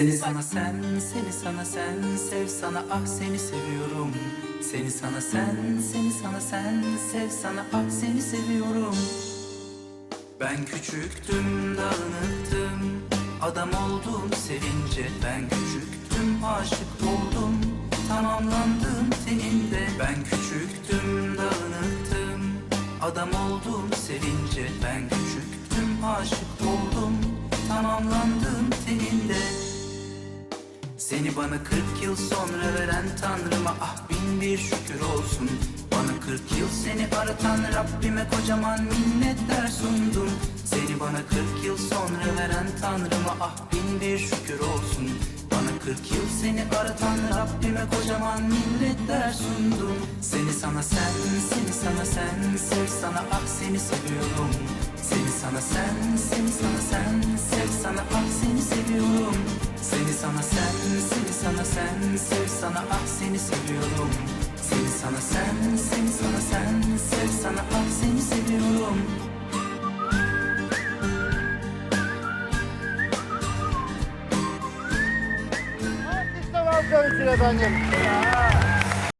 Seni sana sen, seni sana sen, sev sana ah seni seviyorum. Seni sana sen, seni sana sen, sev sana ah seni seviyorum. Ben küçüktüm, dağınıktım, adam oldum sevince. Ben küçüktüm, aşık oldum, tamamlandım teninde. Ben küçüktüm, dağınıktım, adam oldum sevince. Ben küçüktüm, aşık oldum, tamamlandım teninde. Seni bana 40 yıl sonra veren Tanrıma ah bin bir şükür olsun. Bana 40 yıl seni aratan Rabbime kocaman minnetler sundum. Seni bana 40 yıl sonra veren Tanrıma ah bin bir şükür olsun. Bana 40 yıl seni aratan Rabbime kocaman minnetler sundum. Seni sana sen, seni sana sen, sev sana ah seni seviyorum. Seni sana sen, seni sana sen, sev sana ah seni seviyorum. Seni sana sen, sen, sev sana ah seni seviyorum Seni sana sen, seni sana sen, sev sana ah seni seviyorum Alkışlar efendim.